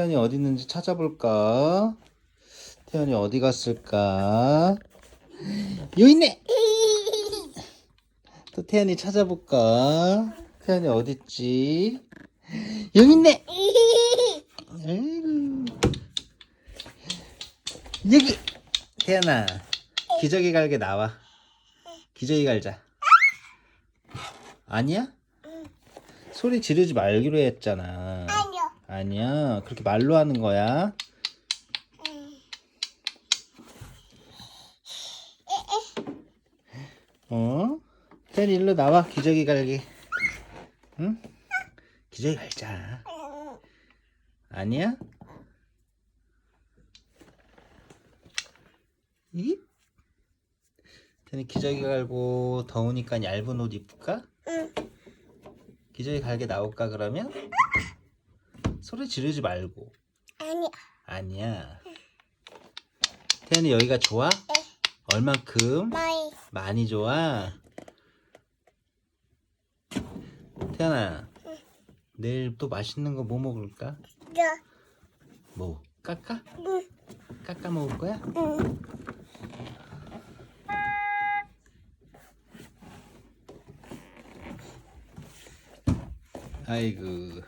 태연이 어디 있는지 찾아볼까? 태연이 어디 갔을까? 여기 있네! 또 태연이 찾아볼까? 태연이 어디 있지? 여기 있네! 여기! 태연아, 기저귀 갈게 나와. 기저귀 갈자. 아니야? 소리 지르지 말기로 했잖아. 아니야. 그렇게 말로 하는 거야. 어? 태연이 일로 나와. 기저귀 갈게. 응? 기저귀 갈자. 아니야? 이? 태연이 기저귀 갈고 더우니까 얇은 옷 입을까? 응. 기저귀 갈게 나올까 그러면? 소리 지르지 말고. 아니야. 아니야. 태연이 여기가 좋아? 얼만큼? 마이. 많이 좋아? 태연아, 내일 또 맛있는 거 뭐 먹을까? 저. 뭐? 까까? 응. 까까 먹을 거야? 응. 아이고.